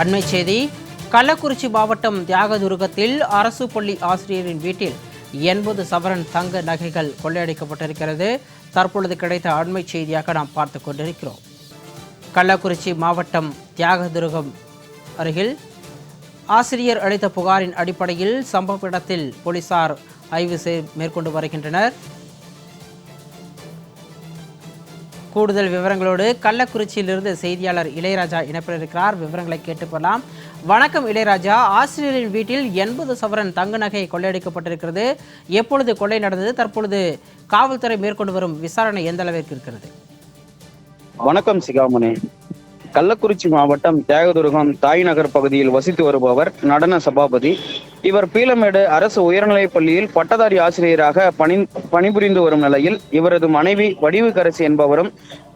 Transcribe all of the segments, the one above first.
அண்மை செய்தி கள்ளக்குறிச்சி மாவட்டம் தியாகதுருகத்தில் அரசு பள்ளி ஆசிரியரின் வீட்டில் எண்பது சவரன் தங்க நகைகள் கொள்ளையடிக்கப்பட்டிருக்கிறது. தற்பொழுது கிடைத்த அண்மை செய்தியாக நாம் பார்த்து கொண்டிருக்கிறோம். கள்ளக்குறிச்சி மாவட்டம் தியாகதுருகம் அருகில் ஆசிரியர் அளித்த புகாரின் அடிப்படையில் சம்பவ இடத்தில் போலீசார் ஆய்வு செய் மேற்கொண்டு வருகின்றனர். கூடுதல் விவரங்களோடு கள்ளக்குறிச்சியிலிருந்து செய்தியாளர் இளையராஜா இணைப்பில் இருக்கிறார் விவரங்களை கேட்டு போகலாம் வணக்கம் இளையராஜா. ஆசிரியரின் வீட்டில் எண்பது சவரன் தங்க நகை கொள்ளையடிக்கப்பட்டிருக்கிறது. எப்பொழுது கொள்ளை நடந்தது? தற்பொழுது காவல்துறை மேற்கொண்டு வரும் விசாரணை எந்த அளவிற்கு இருக்கிறது? வணக்கம் சிகாமணி. கள்ளக்குறிச்சி மாவட்டம் தியாகதுருகம் தாய் நகர் பகுதியில் வசித்து வருபவர் நடன சபாபதி இவர் பீலமேடு அரசு உயர்நிலைப் பள்ளியில் பட்டதாரி ஆசிரியராக பணி பணிபுரிந்து வரும் நிலையில் இவரது மனைவி வடிவுக்கரசி என்பவரும்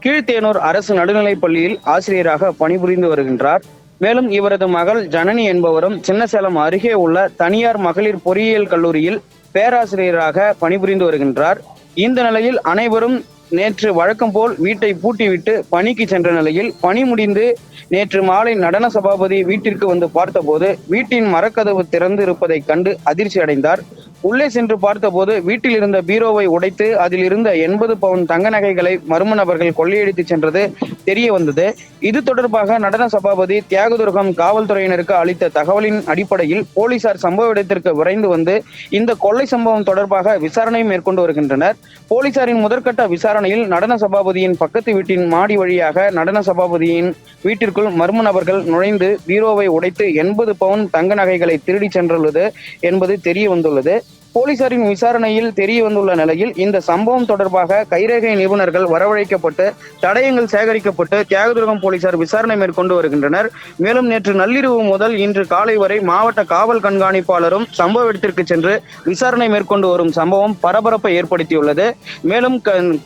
கீழ்த்தேனூர் அரசு நடுநிலைப் பள்ளியில் ஆசிரியராக பணிபுரிந்து வருகின்றார். மேலும் இவரது மகள் ஜனனி என்பவரும் சின்னசேலம் அருகே உள்ள தனியார் மகளிர் பொறியியல் கல்லூரியில் பேராசிரியராக பணிபுரிந்து வருகின்றார். இந்த நிலையில் அனைவரும் நேற்று வழக்கம் போல் வீட்டை பூட்டிவிட்டு பணிக்கு சென்ற நிலையில் பணி முடிந்து நேற்று மாலை நடன சபாபதி வீட்டிற்கு வந்து பார்த்தபோது வீட்டின் மரக்கதவு திறந்து இருப்பதை கண்டு அதிர்ச்சி அடைந்தார். உள்ளே சென்று பார்த்தபோது வீட்டில் இருந்த பீரோவை உடைத்து அதில் இருந்த எண்பது பவுன் தங்க நகைகளை மர்ம நபர்கள் கொள்ளையடித்து சென்றது. தெரிய வந்தது. இது தொடர்பாக நடன சபாபதி தியாகதுர்கம் காவல்துறையினருக்கு அளித்த தகவலின் அடிப்படையில் போலீசார் சம்பவ இடத்திற்கு விரைந்து வந்து இந்த கொள்ளை சம்பவம் தொடர்பாக விசாரணை மேற்கொண்டு வருகின்றனர். போலீசாரின் முதற்கட்ட விசாரணையில் நடன சபாபதியின் பக்கத்து வீட்டின் மாடி வழியாக நடன சபாபதியின் வீட்டிற்குள் மர்ம நபர்கள் நுழைந்து பீரோவை உடைத்து எண்பது பவுன் தங்க நகைகளை திருடி சென்றுள்ளது என்பது தெரிய வந்துள்ளது. போலீசாரின் விசாரணையில் தெரிய வந்துள்ள நிலையில் இந்த சம்பவம் தொடர்பாக கைரேகை நிபுணர்கள் வரவழைக்கப்பட்டு தடயங்கள் சேகரிக்கப்பட்டு தியாகதுர்கம் போலீசார் விசாரணை மேற்கொண்டு வருகின்றனர். மேலும் நேற்று நள்ளிரவு முதல் இன்று காலை வரை மாவட்ட காவல் கண்காணிப்பாளரும் சம்பவ இடத்திற்கு சென்று விசாரணை மேற்கொண்டு வரும் சம்பவம் பரபரப்பை ஏற்படுத்தியுள்ளது. மேலும்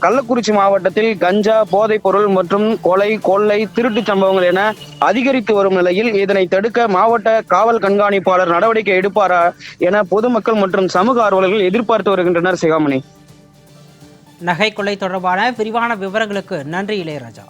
கள்ளக்குறிச்சி மாவட்டத்தில் கஞ்சா போதைப் பொருள் மற்றும் கொலை கொள்ளை திருட்டு சம்பவங்கள் என அதிகரித்து வரும் நிலையில் இதனை தடுக்க மாவட்ட காவல் கண்காணிப்பாளர் நடவடிக்கை எடுப்பாரா என பொதுமக்கள் மற்றும் சமூக ஆர்வலர்கள் எதிர்பார்த்து வருகின்றனர் சிகாமணி. நகை கொள்ளை தொடர்பான விரிவான விவரங்களுக்கு நன்றி இளையராஜா.